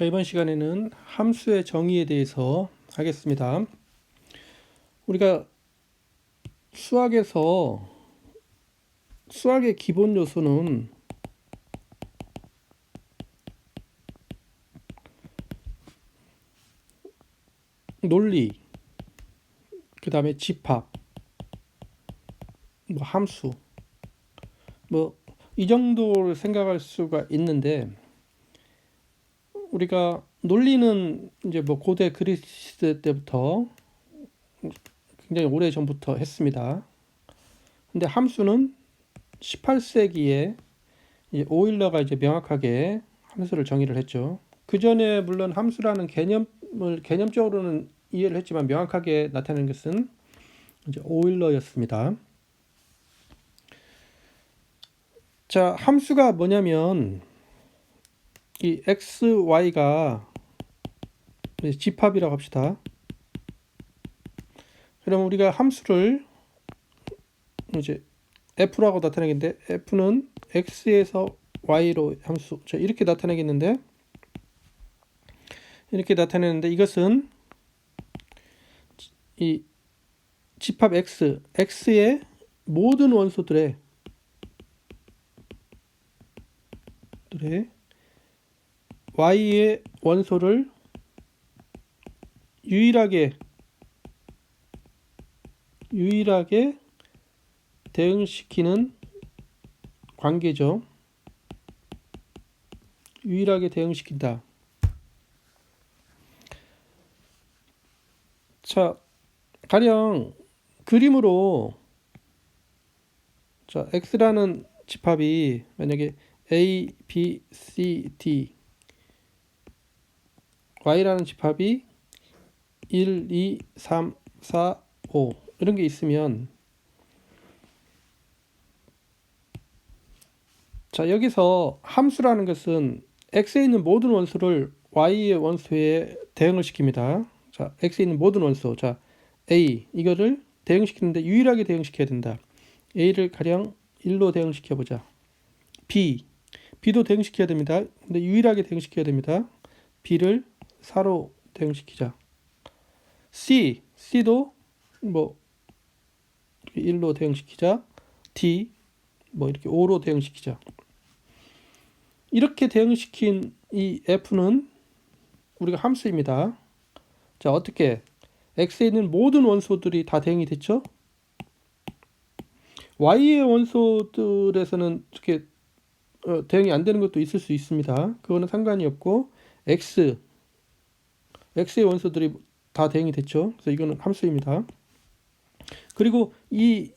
자, 이번 시간에는 함수의 정의에 대해서 하겠습니다. 우리가 수학에서 수학의 기본 요소는 논리, 그 다음에 집합, 뭐 함수, 뭐 이 정도를 생각할 수가 있는데 우리가 논리는 이제 뭐 고대 그리스 때부터 굉장히 오래 전부터 했습니다. 근데 함수는 18세기에 이제 오일러가 이제 명확하게 함수를 정의를 했죠. 그 전에 물론 함수라는 개념을 개념적으로는 이해를 했지만 명확하게 나타낸 것은 이제 오일러였습니다. 자, 함수가 뭐냐면 이 x, y가 집합이라고 합시다. 그럼 우리가 함수를 이제 f라고 나타내겠는데 f는 x에서 y로 함수 자 이렇게 나타내겠는데 이렇게 나타내는데 이것은 이 집합 x x의 모든 원소들의 들의 y의 원소를 유일하게 유일하게 대응시키는 관계죠. 유일하게 대응시킨다. 자, 가령 그림으로 자, x라는 집합이 만약에 a, b, c, d y라는 집합이 1, 2, 3, 4, 5 이런 게 있으면 자 여기서 함수라는 것은 x에 있는 모든 원소를 y의 원소에 대응을 시킵니다. 자 x에 있는 모든 원소 자 a 이거를 대응시키는데 유일하게 대응시켜야 된다. a를 가령 1로 대응시켜 보자. b b도 대응시켜야 됩니다. 근데 유일하게 대응시켜야 됩니다. b를 4로 대응시키자. C, C도 뭐 1로 대응시키자. D 뭐 이렇게 5로 대응시키자. 이렇게 대응시킨 이 F는 우리가 함수입니다. 자, 어떻게 X에 있는 모든 원소들이 다 대응이 됐죠? Y의 원소들에서는 이렇게 어, 대응이 안 되는 것도 있을 수 있습니다. 그거는 상관이 없고 X x의 원소들이 다 대응이 됐죠. 그래서 이거는 함수입니다. 그리고 이,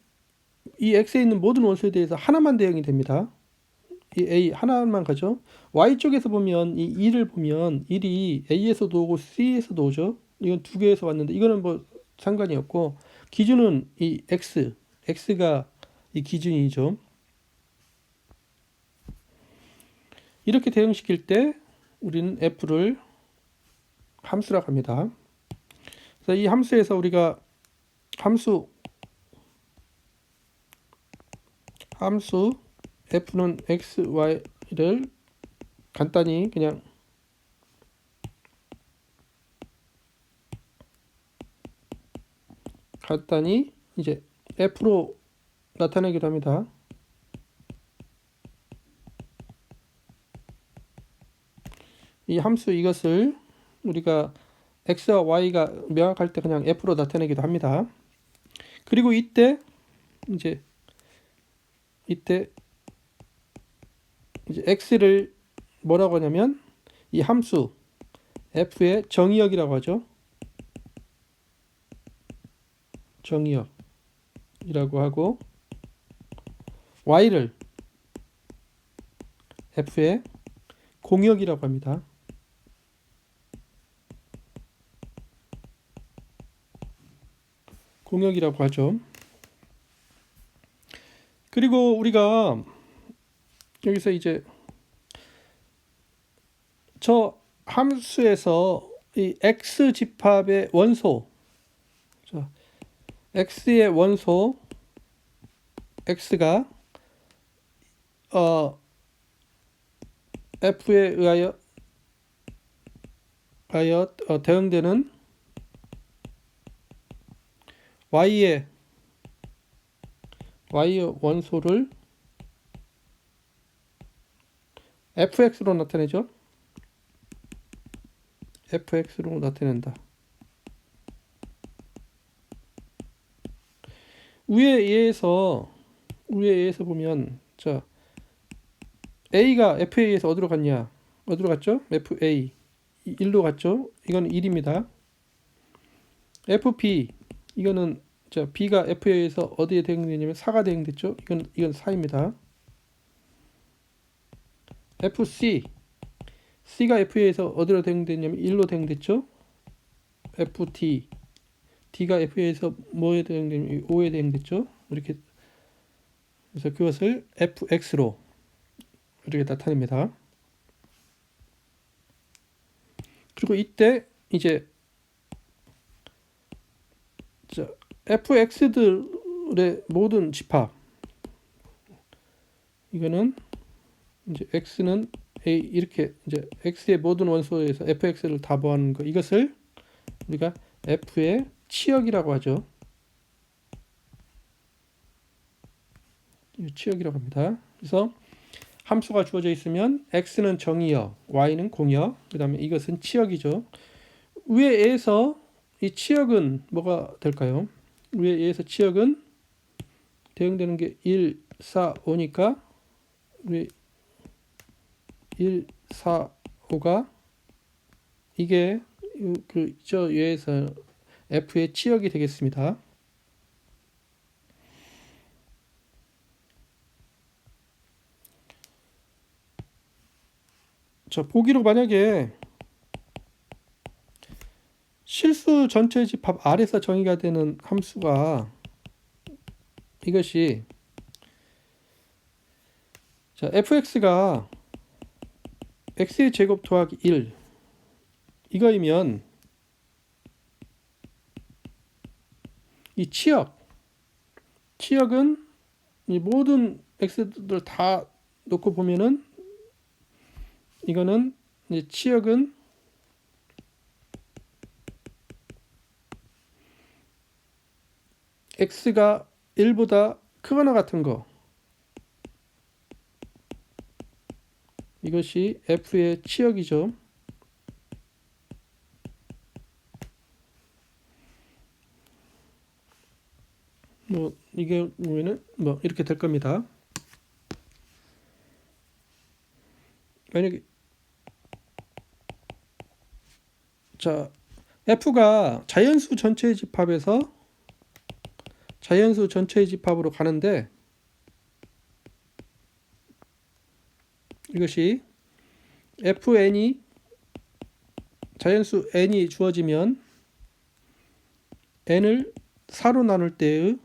이 x에 있는 모든 원소에 대해서 하나만 대응이 됩니다. 이 a 하나만 가죠. y 쪽에서 보면 이 1을 보면 1이 a에서도 오고 c에서도 오죠. 이건 두 개에서 왔는데 이거는 뭐 상관이 없고 기준은 이 x, x가 이 기준이죠. 이렇게 대응시킬 때 우리는 f를 함수라고 합니다. 그래서 이 함수에서 우리가 함수 함수 f는 x, y를 간단히 그냥 간단히 이제 f로 나타내기도 합니다. 이 함수 이것을 우리가 x와 y가 명확할 때 그냥 f로 나타내기도 합니다. 그리고 이때 이제 이때 이제 x를 뭐라고 하냐면 이 함수 f의 정의역이라고 하죠. 정의역이라고 하고 y를 f의 공역이라고 합니다. 공역이라고 하죠. 그리고 우리가 여기서 이제 저 함수에서 이 x 집합의 원소 자, x의 원소 x가 어 f에 의하여 하여 어, 대응되는 y의 y의 원소를 fx로 나타내죠. fx로 나타낸다. 위에 의해서 위에 의해서 보면 자 a가 의해서 어디로 갔냐? 어디로 갔죠? fa 1로 갔죠? 이건 1입니다. fp 이거는 자 b가 의해서 어디에 대응되냐면 4가 대응됐죠? 이건 이건 4입니다. fc c가 의해서 어디로 대응됐냐면 1로 대응됐죠? ft d가 의해서 뭐에 대응되냐면 5에 대응됐죠? 이렇게 그래서 그것을 fx로 이렇게 나타냅니다. 그리고 이때 이제 자, fx들의 모든 집합 이거는 이제 x는 a 이렇게 이제 x의 모든 원소에서 fx를 다 보하는 거 이것을 우리가 f의 치역이라고 하죠. 이 치역이라고 합니다. 그래서 함수가 주어져 있으면 x는 정의역, y는 공역, 그 다음에 이것은 치역이죠. 위에 에서 이 치역은 뭐가 될까요? 위에 에서 치역은 대응되는 게 1, 4, 5니까 우리 1, 4, 5가 이게 그저 위에서 f의 치역이 되겠습니다. 자, 보기로 만약에 실수 전체 집합 R에서 정의가 되는 함수가 이것이 자, fx가 x의 제곱 더하기 1 이거이면 이 치역 치역은 이 모든 x들 다 놓고 보면은 이거는 이제 치역은 x가 1보다 크거나 같은 거 이것이 f의 치역이죠. 뭐 이게 뭐는 뭐 이렇게 될 겁니다. 만약에 자 f가 자연수 전체의 집합에서 자연수 전체의 집합으로 가는데 이것이 fn이 자연수 n이 주어지면 n을 4로 나눌 때의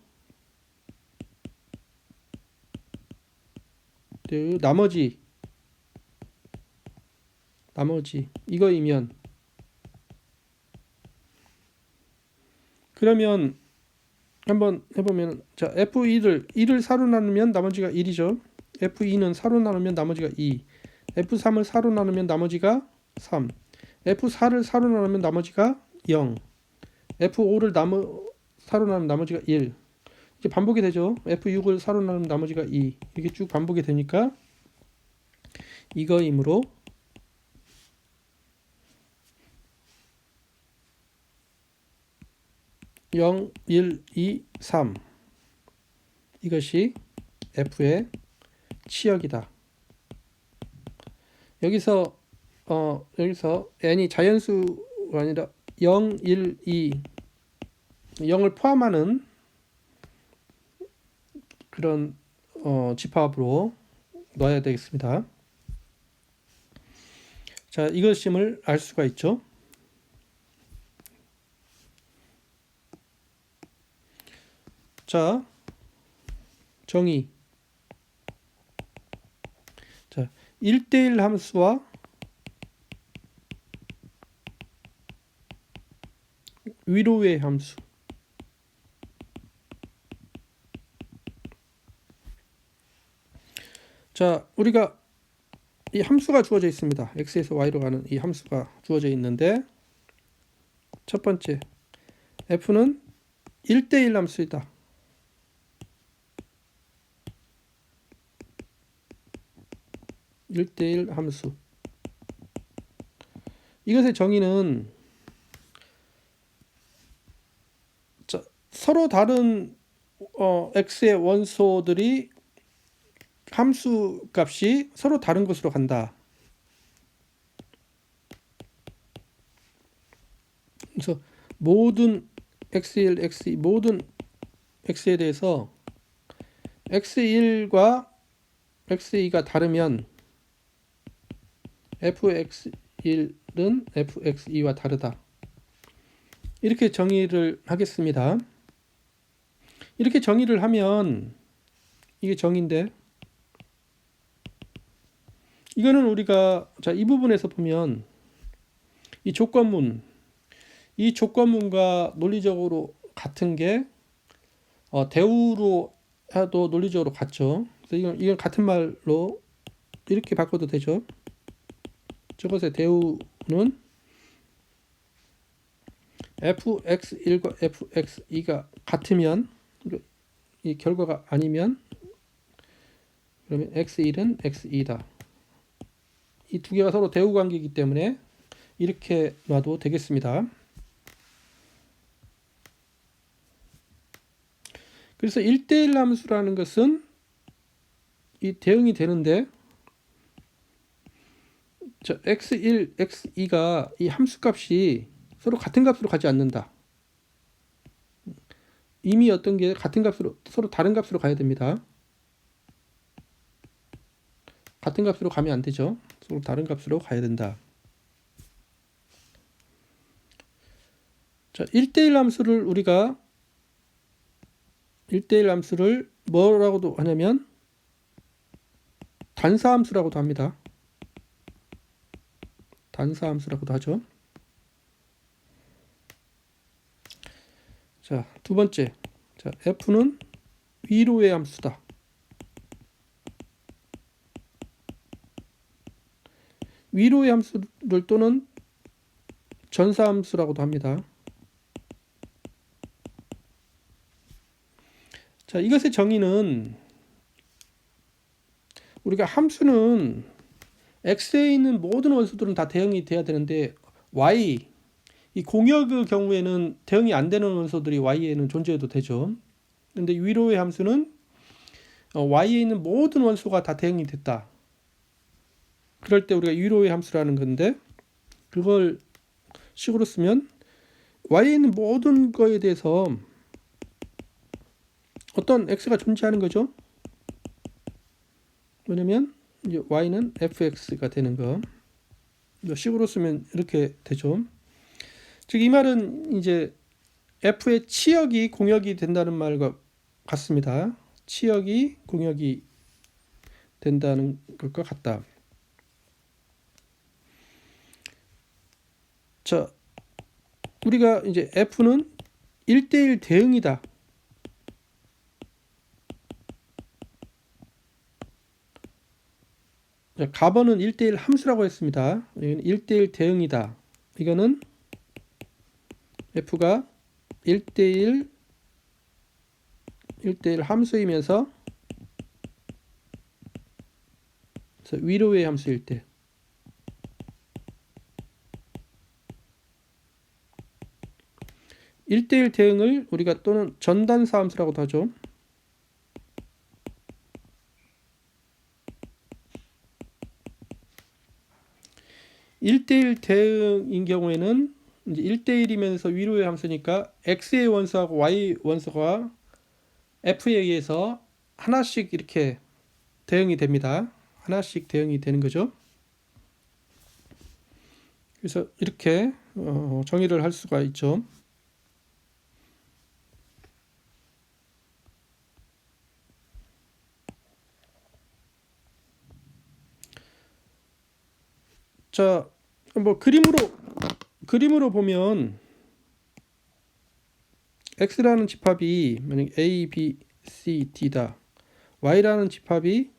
나머지 나머지 이거이면 그러면 한번 해보면 자 F2를 2를 4로 나누면 나머지가 1이죠. F2는 4로 나누면 나머지가 2. F3을 4로 나누면 나머지가 3. F4를 4로 나누면 나머지가 0. F5를 나무 4로 나누면 나머지가 1. 이제 반복이 되죠. F6을 4로 나누면 나머지가 2. 이게 쭉 반복이 되니까 이거이므로 0, 1, 2, 3 이것이 F의 치역이다. 여기서 어 여기서 n이 자연수가 아니라 0, 1, 2 0을 포함하는 그런 어, 집합으로 넣어야 되겠습니다. 자, 이것임을 알 수가 있죠. 자, 정의. 자, 1대1 함수와 위로의 함수. 자, 우리가 이 함수가 주어져 있습니다. x에서 y로 가는 이 함수가 주어져 있는데 첫 번째 f는 1대1 함수이다. 일대일 함수. 이것의 정의는 자, 서로 다른 어, x의 원소들이 함수 값이 서로 다른 곳으로 간다. 그래서 모든 x1, x2 모든 x에 대해서 x1과 x2가 다르면 fx1은 fx2와 다르다. 이렇게 정의를 하겠습니다. 이렇게 정의를 하면 이게 정의인데 이거는 우리가 자 이 부분에서 보면 이 조건문 이 조건문과 논리적으로 같은 게 어, 대우로 해도 논리적으로 같죠. 그래서 이건, 이건 같은 말로 이렇게 바꿔도 되죠. 저것의 대우는 fx1과 fx2가 같으면 이 결과가 아니면 그러면 x1은 x2다. 이 두 개가 서로 대우 관계이기 때문에 이렇게 놔도 되겠습니다. 그래서 1대1 함수라는 것은 이 대응이 되는데 저 x1, x2가 이 함수 값이 서로 같은 값으로 가지 않는다. 이미 어떤 게 같은 값으로 서로 다른 값으로 가야 됩니다. 같은 값으로 가면 안 되죠. 서로 다른 값으로 가야 된다. 자, 1대1 함수를 우리가 1대1 함수를 뭐라고도 하냐면 단사 함수라고도 합니다. 단사 함수라고도 하죠. 자, 두 번째. 자, f는 위로의 함수다. 위로의 함수를 또는 전사 함수라고도 합니다. 자, 이것의 정의는 우리가 함수는 x에 있는 모든 원소들은 다 대응이 돼야 되는데 y 이 공역의 경우에는 대응이 안 되는 원소들이 y에는 존재해도 되죠. 근데 위로의 함수는 어, y에 있는 모든 원소가 다 대응이 됐다. 그럴 때 우리가 위로의 함수라는 건데 그걸 식으로 쓰면 y에 있는 모든 거에 대해서 어떤 x가 존재하는 거죠. 뭐냐면 y는 fx가 되는 거. 식으로 쓰면 이렇게 되죠. 즉 이 말은 이제 f의 치역이 공역이 된다는 말과 같습니다. 치역이 공역이 된다는 것과 같다. 자, 우리가 이제 f는 1대1 대응이다. 가번은 1대1 함수라고 했습니다. 이건 1대1 대응이다. 이거는 f가 1대1 1대1 함수이면서 위로의 함수일 때 1대1 대응을 우리가 또는 전단사 함수라고도 하죠. 1대1 대응인 경우에는 이제 1대1이면서 위로의 함수니까 x의 원소하고 y 원소가 f에 의해서 하나씩 이렇게 대응이 됩니다. 하나씩 대응이 되는 거죠. 그래서 이렇게 어, 정의를 할 수가 있죠. 자, 뭐 그림으로 그림으로 보면 x라는 집합이 만약 a, b, c, d다. y라는 집합이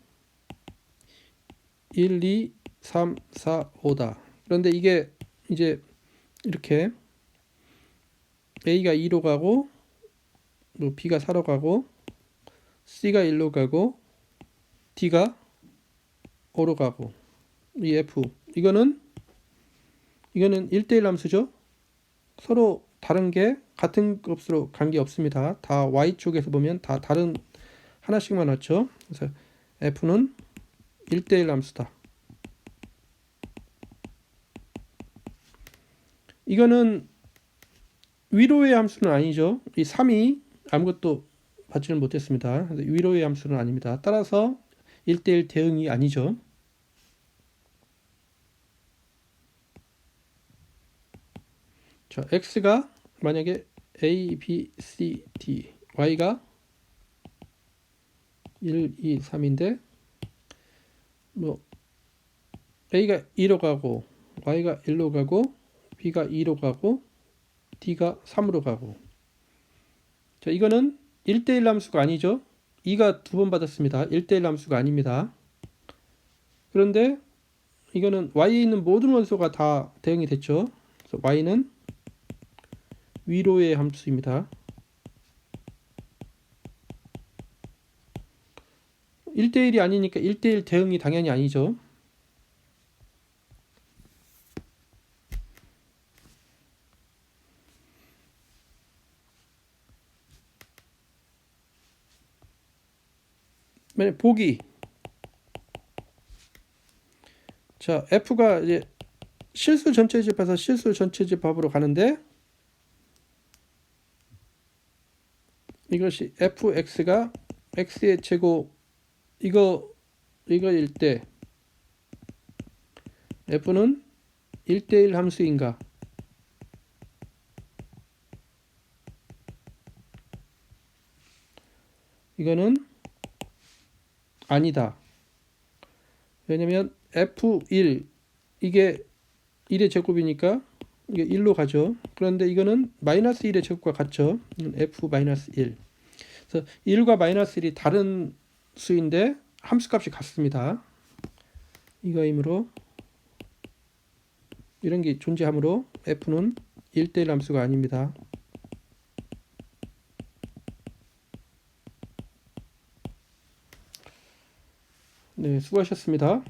1, 2, 3, 4, 5다. 그런데 이게 이제 이렇게 A가 2로 가고 뭐 B가 4로 가고 C가 1로 가고 D가 5로 가고 이 F 이거는 이거는 1대1 함수죠. 서로 다른 게 같은 값으로 관계 없습니다. 다 Y 쪽에서 보면 다 다른 하나씩만 왔죠. 그래서 F는 1대1 함수다. 이거는 위로의 함수는 아니죠. 이 3이 아무것도 받지는 못했습니다. 위로의 함수는 아닙니다. 따라서 1대1 대응이 아니죠. 자, x가 만약에 a, b, c, d, y가 1, 2, 3인데 뭐 a가 2로 가고 y가 1로 가고 b가 2로 가고 d가 3으로 가고. 자 이거는 1대1 함수가 아니죠? 2가 두 번 받았습니다. 1대1 함수가 아닙니다. 그런데 이거는 y에 있는 모든 원소가 다 대응이 됐죠? 그래서 y는 위로의 함수입니다. 1대1이 아니니까 1대1 대응이 당연히 아니죠. 보기. 자 F가 이제 실수 전체 집합에서 실수 전체 집합으로 가는데 이것이 fx가 x의 제곱 이거 이거일 때 f는 1대1 함수인가 이거는 아니다. 왜냐면 f1 이게 1의 제곱이니까 이게 1로 가죠. 그런데 이거는 마이너스 1의 제곱과 같죠. f 마이너스 1. 그래서 1과 마이너스 1이 다른 수인데 함수값이 같습니다. 이거이므로 이런 게 존재하므로 f는 1대1 함수가 아닙니다. 네, 수고하셨습니다.